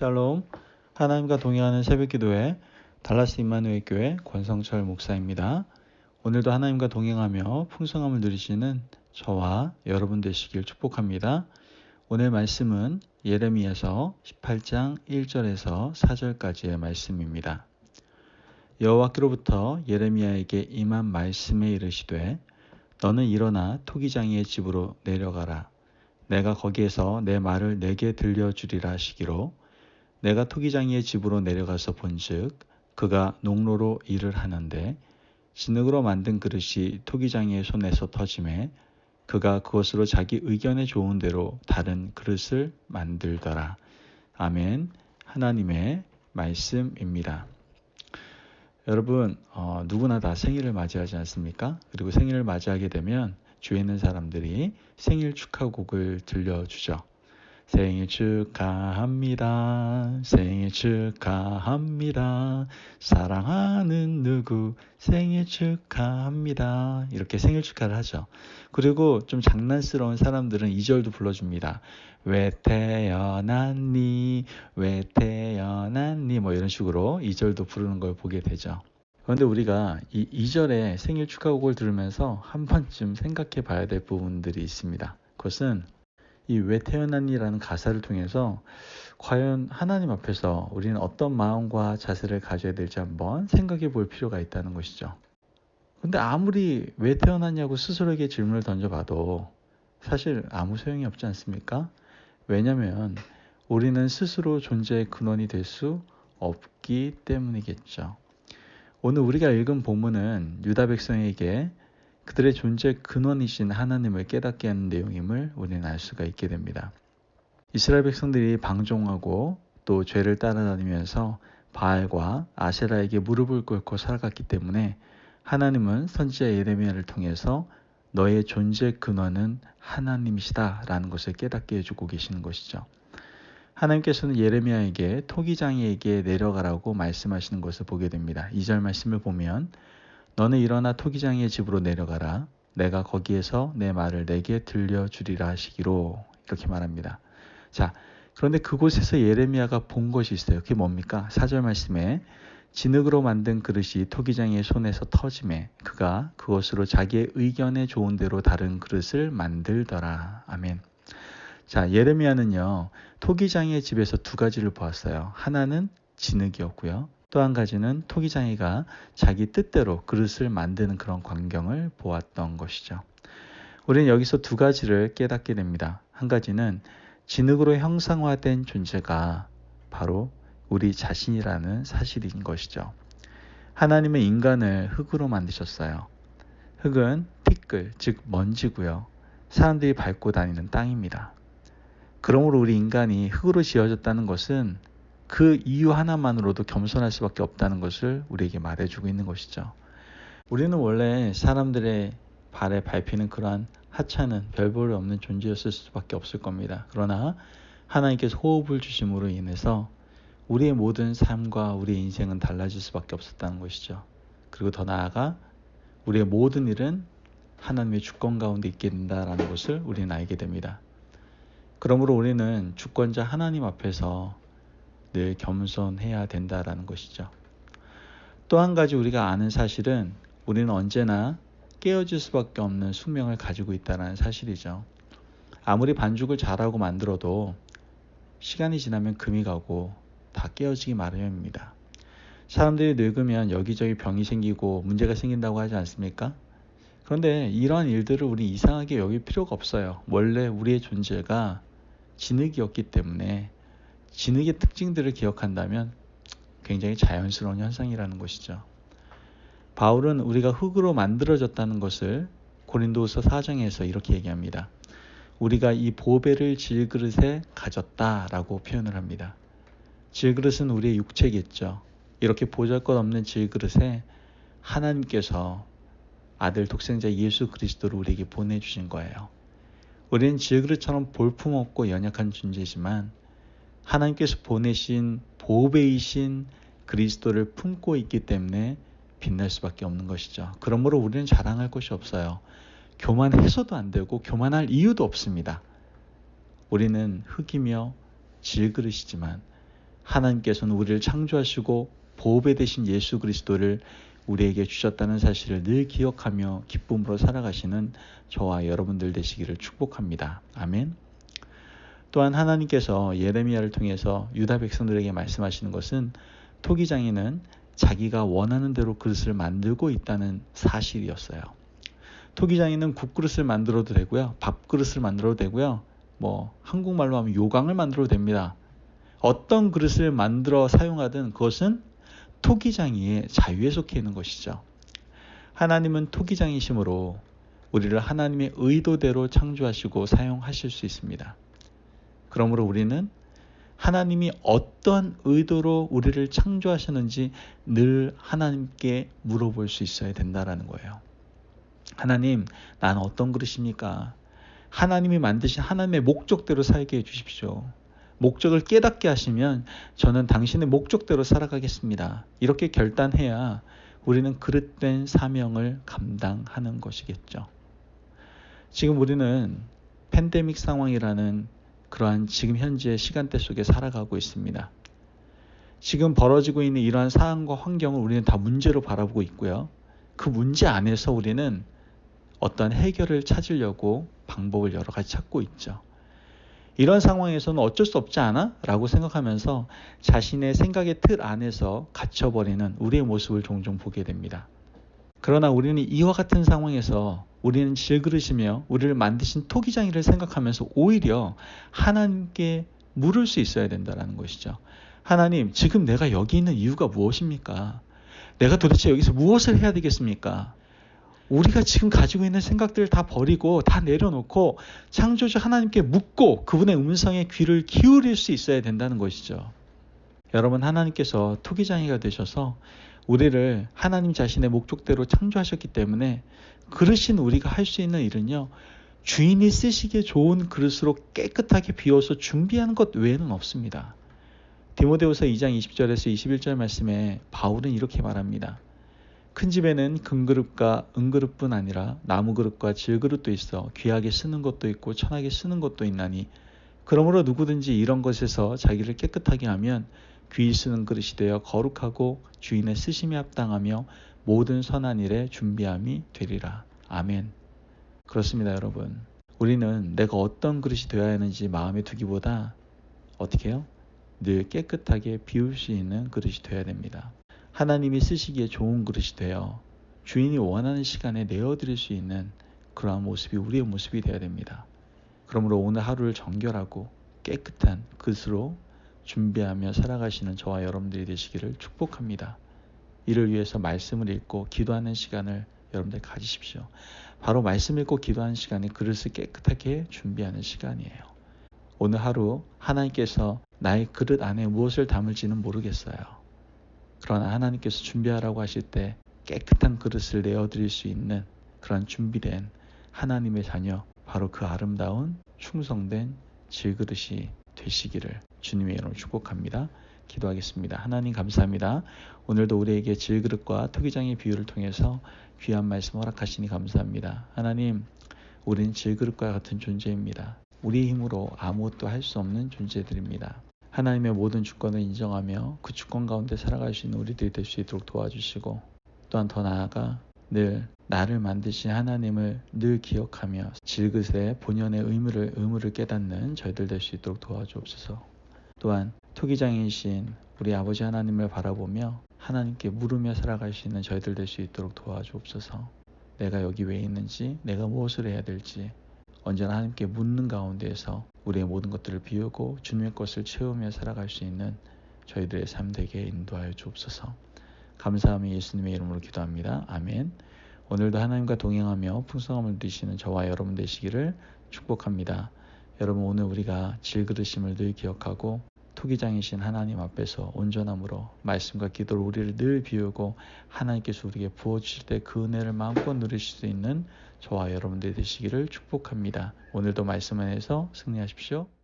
샬롬 하나님과 동행하는 새벽기도회 달라스 임마누엘 교회 권성철 목사입니다. 오늘도 하나님과 동행하며 풍성함을 누리시는 저와 여러분 되시길 축복합니다. 오늘 말씀은 예레미야서 18장 1절에서 4절까지의 말씀입니다. 여호와께로부터 예레미야에게 임한 말씀에 이르시되 너는 일어나 토기장이의 집으로 내려가라. 내가 거기에서 내 말을 내게 들려주리라 하시기로 내가 토기장이의 집으로 내려가서 본즉 그가 농로로 일을 하는데 진흙으로 만든 그릇이 토기장이의 손에서 터짐에 그가 그것으로 자기 의견에 좋은 대로 다른 그릇을 만들더라. 아멘. 하나님의 말씀입니다. 여러분 어, 누구나 다 생일을 맞이하지 않습니까? 그리고 생일을 맞이하게 되면 주위에 있는 사람들이 생일 축하곡을 들려주죠. 생일 축하합니다. 생일 축하합니다. 사랑하는 누구 생일 축하합니다. 이렇게 생일 축하를 하죠. 그리고 좀 장난스러운 사람들은 2절도 불러줍니다. 왜 태어났니? 왜 태어났니? 뭐 이런 식으로 2절도 부르는 걸 보게 되죠. 그런데 우리가 이 2절의 생일 축하곡을 들으면서 한 번쯤 생각해 봐야 될 부분들이 있습니다. 그것은 이 왜 태어났니라는 가사를 통해서 과연 하나님 앞에서 우리는 어떤 마음과 자세를 가져야 될지 한번 생각해 볼 필요가 있다는 것이죠. 근데 아무리 왜 태어났냐고 스스로에게 질문을 던져봐도 사실 아무 소용이 없지 않습니까? 왜냐면 우리는 스스로 존재의 근원이 될 수 없기 때문이겠죠. 오늘 우리가 읽은 본문은 유다 백성에게 그들의 존재 근원이신 하나님을 깨닫게 하는 내용임을 우리는 알 수가 있게 됩니다. 이스라엘 백성들이 방종하고 또 죄를 따라다니면서 바알과 아세라에게 무릎을 꿇고 살아갔기 때문에 하나님은 선지자 예레미야를 통해서 너의 존재 근원은 하나님이시다라는 것을 깨닫게 해주고 계시는 것이죠. 하나님께서는 예레미야에게 토기장이에게 내려가라고 말씀하시는 것을 보게 됩니다. 2절 말씀을 보면 너는 일어나 토기장이의 집으로 내려가라. 내가 거기에서 내 말을 내게 들려주리라 하시기로 이렇게 말합니다. 자, 그런데 그곳에서 예레미야가 본 것이 있어요. 그게 뭡니까? 4절 말씀에 진흙으로 만든 그릇이 토기장의 손에서 터짐에 그가 그것으로 자기의 의견에 좋은 대로 다른 그릇을 만들더라. 아멘. 자, 예레미야는요, 토기장의 집에서 두 가지를 보았어요. 하나는 진흙이었고요. 또 한 가지는 토기장이가 자기 뜻대로 그릇을 만드는 그런 광경을 보았던 것이죠. 우리는 여기서 두 가지를 깨닫게 됩니다. 한 가지는 진흙으로 형상화된 존재가 바로 우리 자신이라는 사실인 것이죠. 하나님은 인간을 흙으로 만드셨어요. 흙은 티끌, 즉 먼지고요. 사람들이 밟고 다니는 땅입니다. 그러므로 우리 인간이 흙으로 지어졌다는 것은 그 이유 하나만으로도 겸손할 수밖에 없다는 것을 우리에게 말해주고 있는 것이죠. 우리는 원래 사람들의 발에 밟히는 그러한 하찮은 별볼이 없는 존재였을 수밖에 없을 겁니다. 그러나 하나님께서 호흡을 주심으로 인해서 우리의 모든 삶과 우리의 인생은 달라질 수밖에 없었다는 것이죠. 그리고 더 나아가 우리의 모든 일은 하나님의 주권 가운데 있게 된다라는 것을 우리는 알게 됩니다. 그러므로 우리는 주권자 하나님 앞에서 늘 겸손해야 된다라는 것이죠. 또 한 가지 우리가 아는 사실은 우리는 언제나 깨어질 수밖에 없는 숙명을 가지고 있다는 사실이죠. 아무리 반죽을 잘하고 만들어도 시간이 지나면 금이 가고 다 깨어지기 마련입니다. 사람들이 늙으면 여기저기 병이 생기고 문제가 생긴다고 하지 않습니까? 그런데 이러한 일들을 우리 이상하게 여길 필요가 없어요. 원래 우리의 존재가 진흙이었기 때문에 진흙의 특징들을 기억한다면 굉장히 자연스러운 현상이라는 것이죠. 바울은 우리가 흙으로 만들어졌다는 것을 고린도서 4장에서 이렇게 얘기합니다. 우리가 이 보배를 질그릇에 가졌다라고 표현을 합니다. 질그릇은 우리의 육체겠죠. 이렇게 보잘것없는 질그릇에 하나님께서 아들 독생자 예수 그리스도를 우리에게 보내주신 거예요. 우리는 질그릇처럼 볼품없고 연약한 존재지만 하나님께서 보내신 보배이신 그리스도를 품고 있기 때문에 빛날 수밖에 없는 것이죠. 그러므로 우리는 자랑할 것이 없어요. 교만해서도 안 되고 교만할 이유도 없습니다. 우리는 흙이며 질그릇이지만 하나님께서는 우리를 창조하시고 보배 되신 예수 그리스도를 우리에게 주셨다는 사실을 늘 기억하며 기쁨으로 살아가시는 저와 여러분들 되시기를 축복합니다. 아멘. 또한 하나님께서 예레미야를 통해서 유다 백성들에게 말씀하시는 것은 토기장이는 자기가 원하는 대로 그릇을 만들고 있다는 사실이었어요. 토기장이는 국그릇을 만들어도 되고요. 밥그릇을 만들어도 되고요. 뭐 한국말로 하면 요강을 만들어도 됩니다. 어떤 그릇을 만들어 사용하든 그것은 토기장이의 자유에 속해 있는 것이죠. 하나님은 토기장이심으로 우리를 하나님의 의도대로 창조하시고 사용하실 수 있습니다. 그러므로 우리는 하나님이 어떤 의도로 우리를 창조하셨는지 늘 하나님께 물어볼 수 있어야 된다라는 거예요. 하나님, 난 어떤 그릇입니까? 하나님이 만드신 하나님의 목적대로 살게 해 주십시오. 목적을 깨닫게 하시면 저는 당신의 목적대로 살아가겠습니다. 이렇게 결단해야 우리는 그릇된 사명을 감당하는 것이겠죠. 지금 우리는 팬데믹 상황이라는 그러한 지금 현재 시간대 속에 살아가고 있습니다. 지금 벌어지고 있는 이러한 상황과 환경을 우리는 다 문제로 바라보고 있고요. 그 문제 안에서 우리는 어떤 해결을 찾으려고 방법을 여러 가지 찾고 있죠. 이런 상황에서는 어쩔 수 없지 않아? 라고 생각하면서 자신의 생각의 틀 안에서 갇혀버리는 우리의 모습을 종종 보게 됩니다. 그러나 우리는 이와 같은 상황에서 우리는 질그릇이며 우리를 만드신 토기장이를 생각하면서 오히려 하나님께 물을 수 있어야 된다는 것이죠. 하나님, 지금 내가 여기 있는 이유가 무엇입니까? 내가 도대체 여기서 무엇을 해야 되겠습니까? 우리가 지금 가지고 있는 생각들을 다 버리고 다 내려놓고 창조주 하나님께 묻고 그분의 음성에 귀를 기울일 수 있어야 된다는 것이죠. 여러분 하나님께서 토기장이가 되셔서 우리를 하나님 자신의 목적대로 창조하셨기 때문에 그릇인 우리가 할 수 있는 일은요. 주인이 쓰시기에 좋은 그릇으로 깨끗하게 비워서 준비하는 것 외에는 없습니다. 디모데후서 2장 20절에서 21절 말씀에 바울은 이렇게 말합니다. 큰 집에는 금그릇과 은그릇뿐 아니라 나무그릇과 질그릇도 있어 귀하게 쓰는 것도 있고 천하게 쓰는 것도 있나니 그러므로 누구든지 이런 것에서 자기를 깨끗하게 하면 귀히 쓰는 그릇이 되어 거룩하고 주인의 쓰심에 합당하며 모든 선한 일에 준비함이 되리라. 아멘. 그렇습니다, 여러분. 우리는 내가 어떤 그릇이 되어야 하는지 마음에 두기보다 어떻게 해요? 늘 깨끗하게 비울 수 있는 그릇이 되어야 됩니다. 하나님이 쓰시기에 좋은 그릇이 되어 주인이 원하는 시간에 내어드릴 수 있는 그러한 모습이 우리의 모습이 되어야 됩니다. 그러므로 오늘 하루를 정결하고 깨끗한 그릇으로 준비하며 살아가시는 저와 여러분들이 되시기를 축복합니다. 이를 위해서 말씀을 읽고 기도하는 시간을 여러분들 가지십시오. 바로 말씀 읽고 기도하는 시간이 그릇을 깨끗하게 준비하는 시간이에요. 오늘 하루 하나님께서 나의 그릇 안에 무엇을 담을지는 모르겠어요. 그러나 하나님께서 준비하라고 하실 때 깨끗한 그릇을 내어드릴 수 있는 그런 준비된 하나님의 자녀, 바로 그 아름다운 충성된 질그릇이 되시기를 주님의 이름으로 축복합니다. 기도하겠습니다. 하나님 감사합니다. 오늘도 우리에게 질그릇과 토기장의 비유를 통해서 귀한 말씀 허락하시니 감사합니다. 하나님, 우리는 질그릇과 같은 존재입니다. 우리의 힘으로 아무것도 할 수 없는 존재들입니다. 하나님의 모든 주권을 인정하며 그 주권 가운데 살아갈 수 있는 우리들이 될 수 있도록 도와주시고 또한 더 나아가 늘 나를 만드신 하나님을 늘 기억하며 질그릇의 본연의 의무를 의무를 깨닫는 저희들 될 수 있도록 도와주옵소서. 또한 토기장이신 우리 아버지 하나님을 바라보며 하나님께 물으며 살아갈 수 있는 저희들 될 수 있도록 도와주옵소서. 내가 여기 왜 있는지, 내가 무엇을 해야 될지 언제나 하나님께 묻는 가운데에서 우리의 모든 것들을 비우고 주님의 것을 채우며 살아갈 수 있는 저희들의 삶 되게 인도하여 주옵소서. 감사하며 예수님의 이름으로 기도합니다. 아멘. 오늘도 하나님과 동행하며 풍성함을 누리시는 저와 여러분 되시기를 축복합니다. 여러분 오늘 우리가 질그릇임을 늘 기억하고 토기장이신 하나님 앞에서 온전함으로 말씀과 기도로 우리를 늘 비우고 하나님께서 우리에게 부어주실 때 그 은혜를 마음껏 누리실 수 있는 저와 여러분들 되시기를 축복합니다. 오늘도 말씀 안에서 승리하십시오.